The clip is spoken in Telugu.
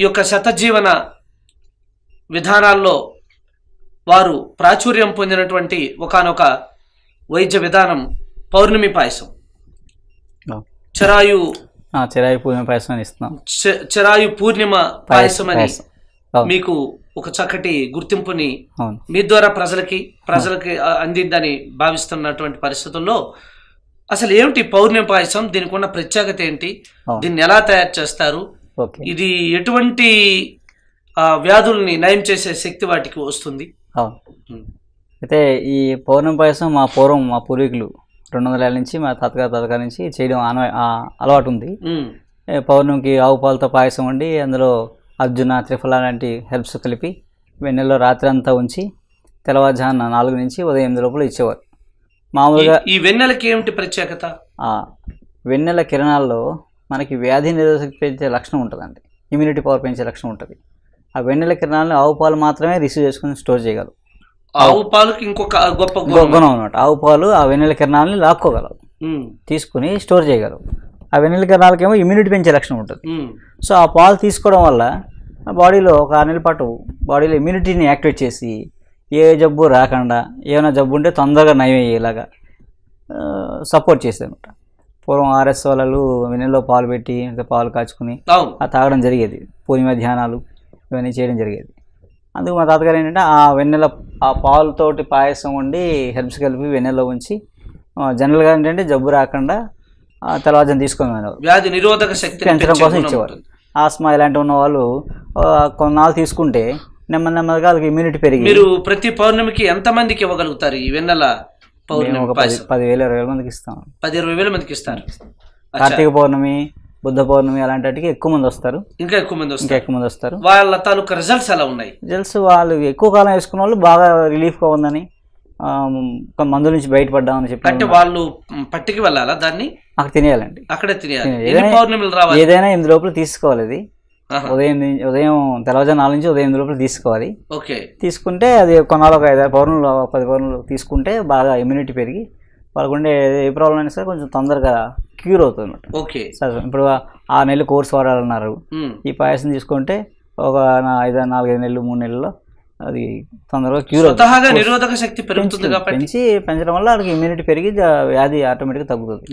ఈ యొక్క శతజీవన విధానాల్లో వారు ప్రాచుర్యం పొందినటువంటి ఒకానొక వైద్య విధానం పౌర్ణమి పాయసం. చరాయు చిరాయి పూజ పాయసం అని ఇస్తున్నాం. చరాయు పూర్ణిమ పాయసం అని మీకు ఒక చక్కటి గుర్తింపుని మీ ద్వారా ప్రజలకి ప్రజలకి అందిందని భావిస్తున్నటువంటి పరిస్థితుల్లో అసలు ఏమిటి పౌర్ణమి పాయసం? దీనికి ఉన్న ప్రత్యేకత ఏంటి. దీన్ని ఎలా తయారు చేస్తారు? ఇది ఎటువంటి వ్యాధుల్ని నయం చేసే శక్తి వాటికి వస్తుంది. అవును. అయితే ఈ పౌర్ణమి పాయసం మా పూర్వం మా పూర్వీకులు రెండు వందల ఏళ్ళ నుంచి మా తాతగారు తాతగారి నుంచి చేయడం ఆన అలవాటు ఉంది. పౌర్ణమికి ఆవు పాలతో పాయసం వండి అందులో అర్జున త్రిఫల లాంటి హెల్ప్స్ కలిపి వెన్నెల్లో రాత్రి అంతా ఉంచి తెల్లవారుజామున నాలుగు నుంచి ఉదయం ఎనిమిది లోపల ఇచ్చేవారు. మామూలుగా ఈ- వెన్నెలకి ఏమిటి ప్రత్యేకత? వెన్నెల కిరణాల్లో మనకి వ్యాధి నిరోధక పెంచే లక్షణం ఉంటుందండి. ఇమ్యూనిటీ పవర్ పెంచే లక్షణం ఉంటుంది. ఆ వెన్నెల కిరణాలను ఆవు పాలు మాత్రమే రిసీవ్ చేసుకుని స్టోర్ చేయగలవు. ఆవు పాలకి ఇంకొక గొప్ప గుణం. అనమాట ఆవు పాలు ఆ వెన్నెల కిరణాలని లాక్కోగలవు. తీసుకుని స్టోర్ చేయగలవు. ఆ వెన్నెల కిరణాలకేమో ఇమ్యూనిటీ పెంచే లక్షణం ఉంటుంది. సో ఆ పాలు తీసుకోవడం వల్ల బాడీలో ఒక ఆరు నెలల పాటు బాడీలో ఇమ్యూనిటీని యాక్టివేట్ చేసి ఏ జబ్బు రాకుండా ఏమైనా జబ్బు ఉంటే తొందరగా నయం అయ్యేలాగా సపోర్ట్ చేసేది అనమాట పూర్వం ఆర్ఎస్ వాళ్ళు వెన్నెల్లో పాలు పెట్టి పాలు కాచుకుని ఆ తాగడం జరిగేది. పూర్ణిమ ధ్యానాలు ఇవన్నీ చేయడం జరిగేది. అందుకు మా తాతగారు ఏంటంటే ఆ వెన్నెల ఆ పాలుతోటి పాయసం వండి హెర్బ్స్ కలిపి వెన్నెల్లో ఉంచి జనరల్గా ఏంటంటే జబ్బు రాకుండా ఆ, తెల్లవారుజాము తీసుకొని వ్యాధి నిరోధక శక్తిని పెంచడం పెంచే కోసం ఇచ్చేవారు. ఆస్మా ఇలాంటివి ఉన్న వాళ్ళు కొన్నాళ్ళు తీసుకుంటే నెమ్మది నెమ్మదిగా వాళ్ళకి ఇమ్యూనిటీ పెరిగి మీరు ప్రతి పౌర్ణమికి ఎంత మందికి ఇవ్వగలుగుతారు ఈ వెన్నెల పౌర్ణమి పదివేల ఇరవై వేల మందికి ఇస్తాం. పది ఇరవై వేల మందికి ఇస్తారు. కార్తీక పౌర్ణమి బుద్ధ పౌర్ణమి అలాంటి వాటికి ఎక్కువ మంది వస్తారు. ఇంకా ఎక్కువ మంది ఇంకా ఎక్కువ మంది వస్తారు. వాళ్ళ తాలూకా రిజల్ట్స్ ఎలా ఉన్నాయి? రిజల్ట్స్ వాళ్ళు ఎక్కువ కాలం వేసుకున్న వాళ్ళు బాగా రిలీఫ్గా ఉందని మందు నుంచి బయటపడ్డామని అంటే చెప్పి వాళ్ళు మ్, పట్టికి వెళ్ళాలా దాన్ని? మాకు తినేయాలండి. అక్కడే తినేయాలి. ఏదైనా- పౌర్ణమిలు రావాలి? ఏదైనా ఎనిమిది లోపల తీసుకోవాలి. ఉదయం ఉదయం తెల్లవారుజాము నాలుగు నుంచి ఉదయం లోపల తీసుకోవాలి. ఓకే. తీసుకుంటే అది కొన్నాళ్ళు ఒక ఐదారు పౌర్ణులు పది పౌర్ణులు తీసుకుంటే బాగా ఇమ్యూనిటీ పెరిగి వాళ్ళకు ఉండే ఏ ప్రాబ్లం అయినా సరే కొంచెం తొందరగా క్యూర్ అవుతుంది అనమాట ఓకే. సరే ఇప్పుడు ఆ నెలలు కోర్స్ వాడాలన్నారు. ఈ పాయసం తీసుకుంటే ఒక ఐదు నాలుగైదు నెలలు మూడు నెలల్లో అది తొందరగా క్యూర్ అవుతుంది. నిరోధక శక్తి పెరుగుతుంది పెంచి పెంచడం వల్ల వాళ్ళకి ఇమ్యూనిటీ పెరిగి వ్యాధి ఆటోమేటిక్గా తగ్గుతుంది.